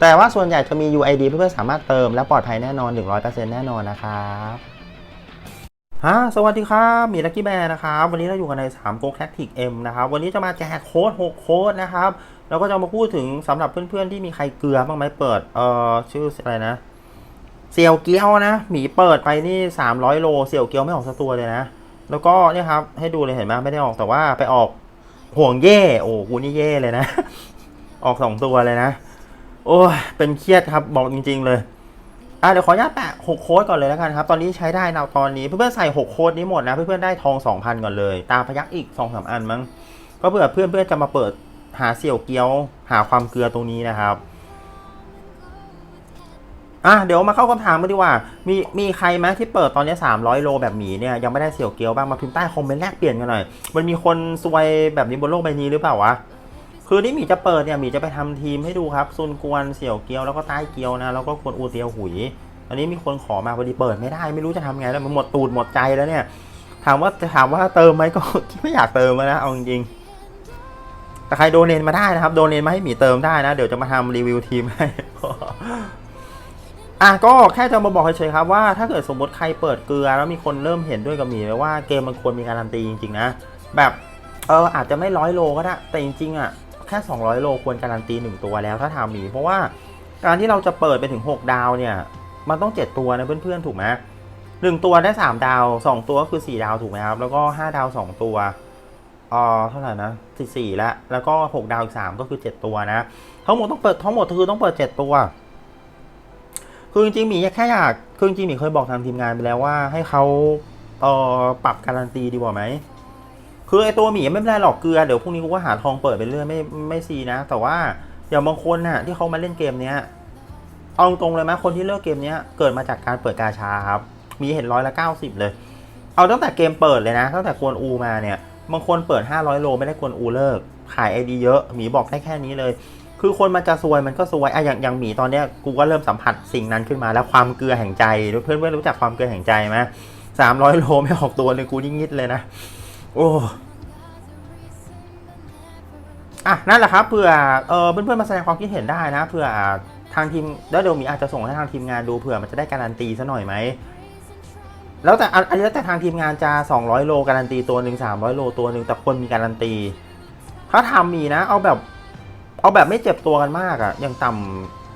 แต่ว่าส่วนใหญ่จะมี UID เพื่อนๆสามารถเติมและปลอดภัยแน่นอน 100%แน่นอนนะครับฮะสวัสดีครับมีลักกี้แบร์นะครับ วันนี้เราอยู่กันใน3 Go Tactic M นะครับ วันนี้จะมาแจกโค้ด6โค้ดนะครับแล้วก็จะมาพูดถึงสำหรับเพื่อนๆที่มีใครเกลือบ้างไหมเปิด เอ่อ ชื่ออะไรนะ เสี่ยวเกียวนะ หมีเปิดไปนี่ 300 โล เสี่ยวเกียวไม่ออกสักตัวเลยนะ แล้วก็เนี่ยครับ ให้ดูเลยเห็นไหมไม่ได้ออกแต่ว่าไปออกห่วงเย่ โอ้กูนี่เย่เลยนะ ออกสองตัวเลยนะ โอ้ยเป็นเครียดครับบอกจริง ๆ เลยอะเดี๋ยวขออนุญาตแปะ6โค้ดก่อนเลยแล้วกันครับ ตอนนี้ใช้ได้นะตอนนี้เพื่อนๆใส่6โค้ดนี้หมดนะเพื่อนๆได้ทอง2,000ก่อนเลย ตาพยักอีก2-3อันมั้งก็เผื่อเพื่อนๆจะมาเปิดหาเสี่ยวเกียว หาความเกลือตรงนี้นะครับอะเดี๋ยวมาเข้าคำถามกันดีกว่า มีมีใครไหมที่เปิดตอนนี้300 โลแบบหมีเนี่ยยังไม่ได้เสี่ยวเกียวบ้างมาพิมพ์ใต้คอมเมนต์แลกเปลี่ยนกันหน่อย มันมีคนซวยแบบนี้บนโลกใบนี้หรือเปล่าวะ คือที่หมีจะเปิดเนี่ยหมีจะไปทำทีมให้ดูครับซุนกวนเสี่ยวเกียวแล้วก็ใต้เกียวนะแล้วก็คนอูเตียวหุย อันนี้มีคนขอมาพอดีเปิดไม่ได้ไม่รู้จะทำไงแล้วมันหมดตูดหมดใจแล้วเนี่ย ถามว่าจะถามว่าเติมไหมก็ไม่อยากเติมแล้วนะเอาจริงๆแต่ใครโดเนนมาได้นะครับโดเนนมาให้หมีเติมได้นะ เดี๋ยวจะมาทำรีวิวทีมให้อะก็แค่จะมาบอกเฉยๆครับว่าถ้าเกิดสมมติใครเปิดเกลือ แล้วมีคนเริ่มเห็นด้วยกับหมีแล้วว่าเกมมันควรมีการันตีจริงๆนะแบบเอออาจจะไม่ร้อยโลก็ได้แต่จริงๆอะ แค่ 200 โลควรการันตี 1 ตัวแล้วถ้าทำหมี เพราะว่าการที่เราจะเปิดไปถึง 6 ดาวเนี่ย มันต้อง 7 ตัวนะเพื่อนๆ ถูกไหมหนึ่งตัวได้ 3 ดาว 2 ตัวก็คือ 4 ดาวถูกไหมครับ แล้วก็ 5 ดาว 2 ตัวอ๋อเท่าไหร่นะ14แล้วแล้วก็ 6 ดาวอีก 3 ก็คือ 7 ตัวนะ ทั้งหมดต้องเปิดทั้งหมดคือต้องเปิด 7 ตัว คือจริงๆหมีแค่อยากคือจริงๆหมีเคยบอกทางทีมงานไปแล้วว่าให้เขาเอ่อปรับการันตีดีกว่าไหม คือไอตัวหมีไม่เป็นไรหรอกเกลือเดี๋ยวพรุ่งนี้กูก็หาทองเปิดไปเรื่อยไม่ไม่ซีนะ แต่ว่าอย่างบางคนน่ะที่เขามาเล่นเกมเนี้ยเอาตรงเลยไหมคนที่เลิกเกมเนี้ยเกิดมาจากการเปิดกาชาครับ มีเห็นร้อยละเก้าสิบเลย เอาตั้งแต่เกมเปิดเลยนะ ตั้งแต่กวนอูมาเนี่ยบางคนเปิด 500 โลไม่ได้กวนอูเลิก ขายไอดีเยอะหมีบอกได้แค่นี้เลย คือคนมันจะซวยมันก็ซวยอะอย่างอย่างหมีตอนเนี้ยกูก็เริ่มสัมผัสสิ่งนั้นขึ้นมาแล้วความเกลือแห่งใจเพื่อนเพื่อนรู้จักความเกลือแห่งใจไหมสามร้อยโลไม่ออกตัวเลยกูยิ่งยิดเลยนะ โอ้อะนั่นแหละครับเผื่อเออเพื่อนๆมาแสดงความคิดเห็นได้นะเผื่อทางทีมแล้วเดี๋ยวมีอาจจะส่งให้ทางทีมงานดูเผื่อมันจะได้การันตีซะหน่อยไหมแล้วแต่อันนี้แล้วแต่ทางทีมงานจะ 200 โลการันตีตัวหนึ่ง300 โลตัวหนึ่งแต่ควรมีการันตี ถ้าทำมีนะ เอาแบบ เอาแบบไม่เจ็บตัวกันมากอะอย่างต่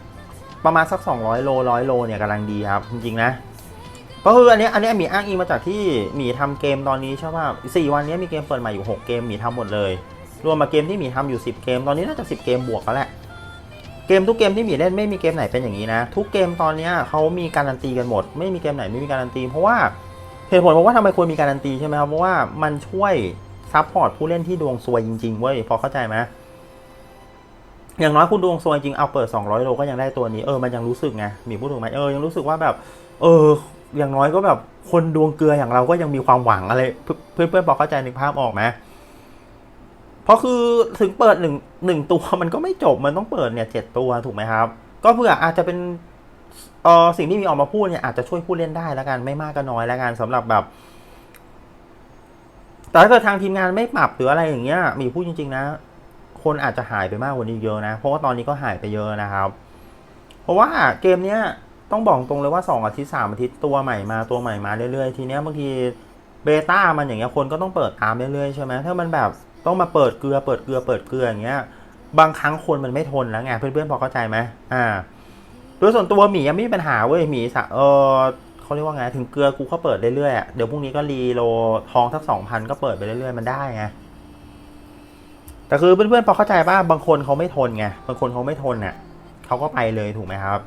ำประมาณสัก 200 โล 100 โลเนี่ยกำลังดีครับ จริงๆนะ เพราะคืออันนี้อันนี้หมีอ้างอิงมาจากที่หมีทำเกมตอนนี้ใช่ป่ะสี่วันนี้มีเกมเปิดใหม่อยู่ 6 เกมหมีทำหมดเลย รวมมาเกมที่หมีทำอยู่ 10 เกม ตอนนี้น่าจะ 10 เกมบวกแล้วแหละเกมทุกเกมที่หมีเล่นไม่มีเกมไหนเป็นอย่างนี้นะ ทุกเกมตอนนี้เขามีการันตีกันหมด ไม่มีเกมไหนไม่มีการันตี เพราะว่าเหตุผลเพราะว่าทำไมควรมีการันตีใช่ไหมครับเพราะว่ามันช่วยซัพพอร์ตผู้เล่นที่ดวงซวยจริงๆเว้ยพอเข้าใจไหมอย่างน้อยคุณดวงซวยจริงเอาเปิด 200 โลก็ยังได้ตัวนี้เออมันยังรู้สึกไงหมีพูดถูกไหมเออยังรู้สึกว่าแบบ เออ อย่างน้อยก็แบบคนดวงเกลืออย่างเราก็ยังมีความหวังอะไร เพื่อนเพื่อนๆพอเข้าใจนึกภาพออกไหมเพราะคือถึงเปิดหนึ่งหนึ่งตัวมันก็ไม่จบมันต้องเปิดเนี่ยเจ็ดตัวถูกไหมครับ ก็เพื่ออาจจะเป็นเออสิ่งที่มีออกมาพูดเนี่ยอาจจะช่วยผู้เล่นได้แล้วกันไม่มากก็น้อยแล้วกันสำหรับแบบ แต่ถ้าเกิดทางทีมงานไม่ปรับหรืออะไรอย่างเงี้ย มีพูดจริง ๆ นะ คนอาจจะหายไปมากกว่านี้เยอะนะ เพราะว่าตอนนี้ก็หายไปเยอะนะครับ เพราะว่าเกมเนี้ย ต้องบอกตรงเลยว่าสองอาทิตย์สามอาทิตย์ตัวใหม่มาตัวใหม่มาเรื่อยๆ ทีเนี้ยบางทีเบต้ามันอย่างเงี้ยคนก็ต้องเปิดตามเรื่อยๆใช่ไหมถ้ามันแบบต้องมาเปิดเกลือเปิดเกลือเปิดเกลืออย่างเงี้ยบางครั้งคนมันไม่ทนแล้วไงเพื่อนๆพอเข้าใจไหมอ่าโดยส่วนตัวหมียังไม่มีปัญหาเว้ยหมีสะเออเขาเรียกว่าไงถึงเกลือกูก็เปิดเรื่อยๆเดี๋ยวพรุ่งนี้ก็รีโลทองสักสองพันก็เปิดไปเรื่อยๆมันได้ไงแต่คือเพื่อนๆพอเข้าใจป่ะบางคนเขาไม่ทนไงบางคนเขาไม่ทนเนี่ยเขาก็ไปเลยถูกไหมครับ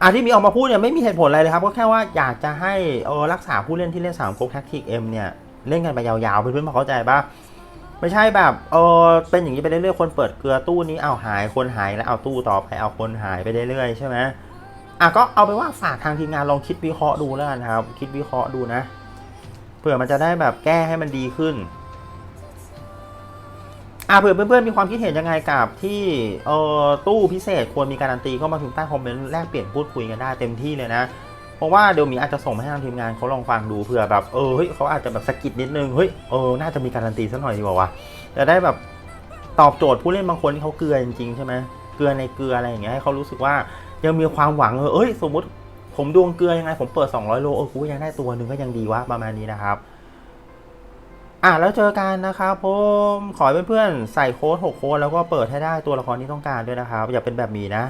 อะที่มีออกมาพูดเนี่ยไม่มีเหตุผลอะไรเลยครับ ก็แค่ว่าอยากจะให้เออรักษาผู้เล่นที่เล่นสามก๊กแท็กติกเอ็มเนี่ย เล่นกันไปยาวๆ เพื่อนๆพอเข้าใจปะไม่ใช่แบบเออเป็นอย่างนี้ไปเรื่อยๆ คนเปิดเกลือตู้นี้เอาหายคนหายแล้วเอาตู้ต่อไปเอาคนหายไปเรื่อยๆใช่ไหมอะก็เอาไปว่าฝากทางทีมงานลองคิดวิเคราะห์ดูแล้วกันครับ คิดวิเคราะห์ดูนะเผื่อมันจะได้แบบแก้ให้มันดีขึ้น อะเผื่อเพื่อนๆมีความคิดเห็นยังไงกับที่เอ่อตู้พิเศษควรมีการันตีก็มาพิมพ์ใต้คอมเมนต์แลกเปลี่ยนพูดคุยกันได้เต็มที่เลยนะ เพราะว่าเดี๋ยวมีอาจจะส่งมาให้ทางทีมงานเขาลองฟังดูเผื่อแบบเออเฮ้ยเขาอาจจะแบบสะกิดนิดนึงเฮ้ยเออน่าจะมีการันตีสักหน่อยดีกว่าวะจะได้แบบตอบโจทย์ผู้เล่นบางคนที่เขาเกลือจริงๆใช่ไหมเกลือในเกลืออะไรอย่างเงี้ยให้เขารู้สึกว่ายังมีความหวังเออเอ้ยสมมติผมดวงเกลือยังไงผมเปิด 200 โลเออกูยังได้ตัวหนึ่งก็ยังดีวะประมาณนี้นะครับ อะแล้วเจอกันนะครับผมขอให้เพื่อนๆใส่โค้ด6โค้ดแล้วก็เปิดให้ได้ตัวละครที่ต้องการด้วยนะครับ อย่าเป็นแบบมีนะ